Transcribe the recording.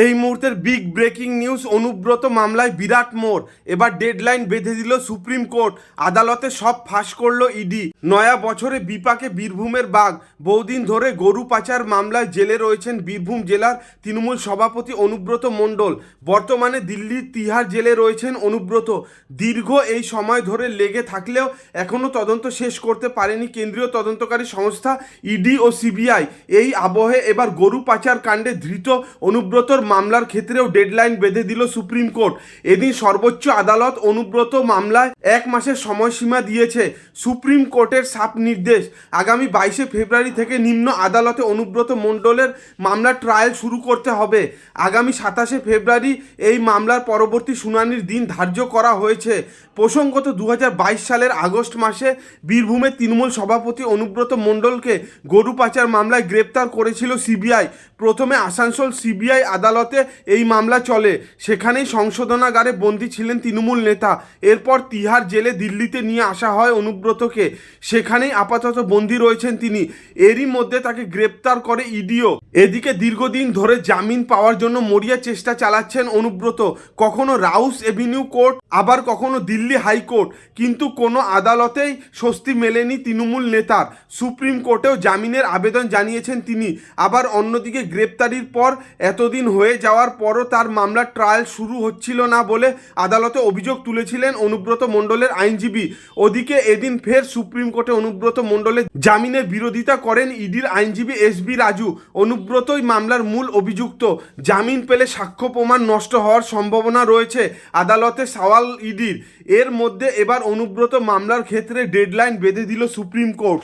এই মুহূর্তের big breaking news Anubrata মামলায় বিরাট মোড়। এবার ডেডলাইন বেঁধে দিল সুপ্রিম কোর্ট। আদালতে সব ফাঁস করল ইডি। নয়া বছরে বিপাকে বীরভূমের বাঘ। বহুদিন ধরে গরু পাচার মামলায় জেলে রয়েছেন বীরভূম জেলার তৃণমূল সভাপতি অনুব্রত মণ্ডল। বর্তমানে দিল্লির তিহার জেলে রয়েছেন অনুব্রত। দীর্ঘ এই সময় ধরে লেগে থাকলেও এখনও তদন্ত শেষ করতে পারেনি কেন্দ্রীয় তদন্তকারী সংস্থা ইডি ও সিবিআই। এই আবহে এবার গরু পাচার কাণ্ডে ধৃত অনুব্রতর মামলার ক্ষেত্রেও ডেডলাইন বেঁধে দিল সুপ্রিম কোর্ট। এদিন সর্বোচ্চ আদালত অনুব্রত মামলায় এক মাসের সময়সীমা দিয়েছে সুপ্রিম কোর্টের সাপ নির্দেশ। আগামী বাইশে ফেব্রুয়ারি থেকে নিম্ন আদালতে অনুব্রত মণ্ডলের মামলার ট্রায়াল শুরু করতে হবে। আগামী সাতাশে ফেব্রুয়ারি এই মামলার পরবর্তী শুনানির দিন ধার্য করা হয়েছে। প্রসঙ্গত দু হাজার বাইশ সালের আগস্ট মাসে বীরভূমের তৃণমূল সভাপতি অনুব্রত মণ্ডলকে গরু পাচার মামলায় গ্রেপ্তার করেছিল সিবিআই। প্রথমে আসানসোল সিবিআই আদালতে এই মামলা চলে। সেখানেই সংশোধনাগারে বন্দী ছিলেন তৃণমূল নেতা। এরপর তিহার জেলে দিল্লিতে নিয়ে আসা হয় অনুব্রতকে। সেখানেই আপাতত বন্দী রয়েছেন তিনি। এরই মধ্যে তাকে গ্রেপ্তার করে ইডিও। এদিকে দীর্ঘদিন ধরে জামিন পাওয়ার জন্য মরিয়া চেষ্টা চালাচ্ছেন অনুব্রত। কখনো রাউস এভিনিউ কোর্ট, আবার কখনো দিল্লি হাইকোর্ট। কিন্তু কোনো আদালতেই স্বস্তি মেলেনি তৃণমূল নেতার। সুপ্রিম কোর্টেও জামিনের আবেদন জানিয়েছেন তিনি। আবার অন্যদিকে গ্রেপ্তারির পর এতদিন হয়ে যাওয়ার পরও তার মামলার ট্রায়াল শুরু হচ্ছিল না বলে আদালতে অভিযোগ তুলেছিলেন অনুব্রত মণ্ডলের আইনজীবী। ওদিকে এদিন ফের সুপ্রিম কোর্টে অনুব্রত মণ্ডলের জামিনের বিরোধিতা করেন ইডির আইনজীবী এস বি রাজু। অনুব্রতই মামলার মূল অভিযুক্ত। জামিন পেলে সাক্ষ্য প্রমাণ নষ্ট হওয়ার সম্ভাবনা রয়েছে। আদালতে সওয়াল ইডির। এর মধ্যে এবার অনুব্রত মামলার ক্ষেত্রে ডেডলাইন বেঁধে দিল সুপ্রিম কোর্ট।